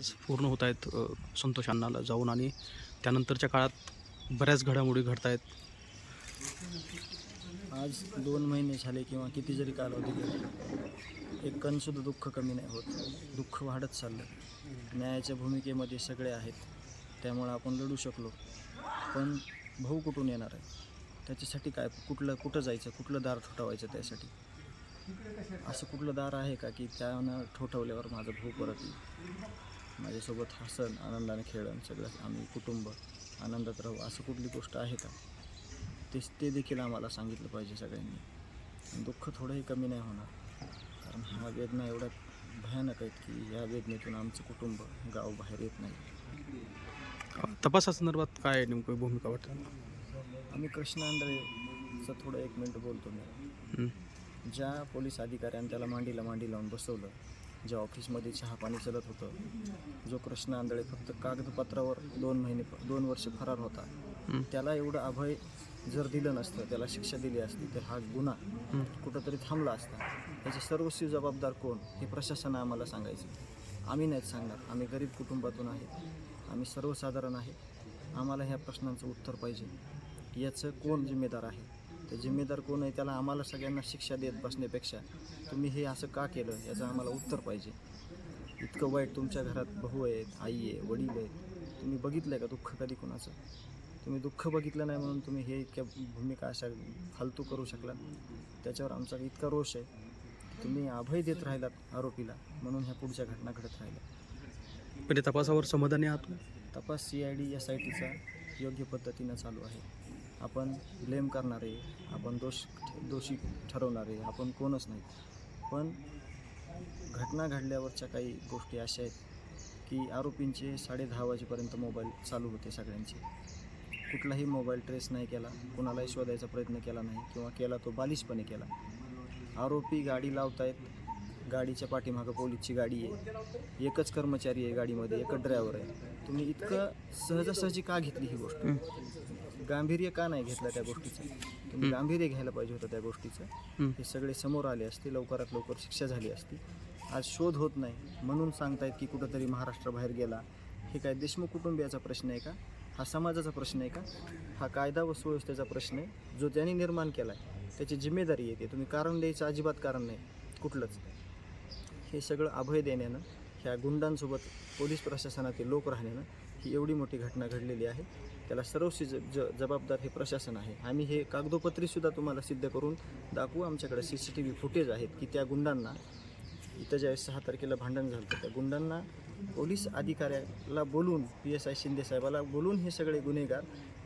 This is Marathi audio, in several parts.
आज पूर्ण होत आहेत संतोष अण्णाला जाऊन आणि त्यानंतरच्या काळात बऱ्याच घडामोडी घडत आहेत आज दोन महिने झाले किंवा किती जरी कालावधी गेला एक कणसुद्धा दुःख कमी नाही होत. दुःख वाढत चाललं. न्यायाच्या भूमिकेमध्ये सगळे आहेत. त्यामुळं आपण लढू शकलो. पण भाऊ कुठून येणार आहे? त्याच्यासाठी काय? कुठलं कुठं जायचं? कुठलं दार ठोठावायचं त्यासाठी? असं कुठलं दार आहे का की त्यानं ठोठवल्यावर माझं भाऊ परत येईल? माझ्यासोबत हसन आनंदाने खेळण सगळं आम्ही कुटुंब आनंदात राहू असं कुठली गोष्ट आहे का? तेच ते देखील आम्हाला सांगितलं पाहिजे सगळ्यांनी. दुःख थोडंही कमी नाही होणार. कारण ह्या वेदना एवढ्या भयानक आहेत की या वेदनेतून आमचं कुटुंब गाव बाहेर येत नाही. तपासासंदर्भात काय नेमकं भूमिका वाटतं? आम्ही कृष्ण आंधळेचं थोडं एक मिनटं बोलतो मी. हं. ज्या पोलीस अधिकाऱ्याने त्याला मांडीला मांडी लावून बसवलं ज्या ऑफिसमध्ये चहा पाणी चालत होतं जो कृष्ण आंधळे फक्त कागदपत्रावर दोन महिने दोन वर्ष फरार होता. त्याला एवढं अभय जर दिलं नसतं त्याला शिक्षा दिली असती तर हा गुन्हा. कुठंतरी थांबला असता. याचे सर्वस्वी जबाबदार कोण हे प्रशासन आम्हाला सांगायचं. आम्ही नाहीत सांगणार. आम्ही गरीब कुटुंबातून आहे. आम्ही सर्वसाधारण आहे. आम्हाला ह्या प्रश्नांचं उत्तर पाहिजे. याचं कोण जिम्मेदार आहे? ते जिम्मेदार कोण आहे त्याला आम्हाला सगळ्यांना शिक्षा देत बसण्यापेक्षा तुम्ही हे असं का केलं याचं आम्हाला उत्तर पाहिजे. इतकं वाईट तुमच्या घरात भाऊ आहेत आई आहे वडील आहेत. तुम्ही बघितलं आहे का दुःख कधी कोणाचं? तुम्ही दुःख बघितलं नाही म्हणून तुम्ही हे इतक्या भूमिका अशा फालतू करू शकलात? त्याच्यावर आमचा इतका रोष आहे. तुम्ही अभय देत राहिलात आरोपीला म्हणून ह्या पुढच्या घटना घडत राहिल्या. पण तपासावर समाधानी आहात? तपास C I D S I टीचा योग्य पद्धतीनं चालू आहे. आपण ब्लेम करणारे आपण दोष दोषी ठरवणारे आपण कोणच नाही पण घटना घडल्यावरच्या काही गोष्टी अशा आहेत की आरोपींचे साडे दहा वाजेपर्यंत मोबाईल चालू होते सगळ्यांचे. कुठलाही मोबाईल ट्रेस नाही केला कुणालाही शोधायचा प्रयत्न केला नाही किंवा केला तो बालिशपणे केला. आरोपी गाडी लावतायत गाडीच्या पाठीमागं पोलीसची गाडी आहे. एकच कर्मचारी आहे गाडीमध्ये एकच ड्रायव्हर आहे. तुम्ही इतकं सहजासहजी का घेतली ही गोष्ट? गांभीर्य का नाही घेतलं त्या गोष्टीचं? तुम्ही. गांभीर्य घ्यायला पाहिजे होतं त्या गोष्टीचं. हं. हे सगळे समोर आले असते लवकरात लवकर शिक्षा झाली असती. आज शोध होत नाही म्हणून सांगतायत की कुठंतरी महाराष्ट्राबाहेर गेला. हे काय देशमुख कुटुंबियाचा प्रश्न आहे का? हा समाजाचा प्रश्न आहे का? हा कायदा व सुव्यवस्थेचा प्रश्न आहे. जो त्यांनी निर्माण केला आहे त्याची जिम्मेदारी येते तुम्ही कारण द्यायचं अजिबात कारण नाही कुठलंच. हे सगळं अभय देण्यानं ह्या गुंडांसोबत पोलीस प्रशासनातील लोक राहण्यानं ही एवढी मोठी घटना घडलेली आहे. त्याला सर्वशी ज ज जबाबदार हे प्रशासन आहे. आम्ही हे कागदोपत्रीसुद्धा तुम्हाला सिद्ध करून दाखवू. आमच्याकडे C C T V footage आहेत की त्या गुंडांना इथं ज्यावेळेस सहा तारखेला भांडण झालं होतं, त्या गुंडांना पोलीस अधिकाऱ्याला बोलून पी एस आय शिंदे साहेबाला बोलून हे सगळे गुन्हेगार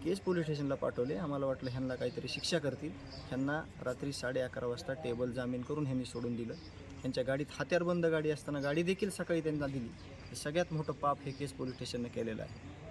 केस पोलीस स्टेशनला पाठवले. आम्हाला वाटलं ह्यांना काहीतरी शिक्षा करतील. ह्यांना रात्री साडे अकरा वाजता टेबल जामीन करून ह्यांनी सोडून दिलं. त्यांच्या गाडीत हात्यारबंद गाडी असताना गाडी देखील सकाळी त्यांना दिली. हे सगळ्यात मोठं पाप हे केस पोलीस स्टेशननं केलेलं आहे.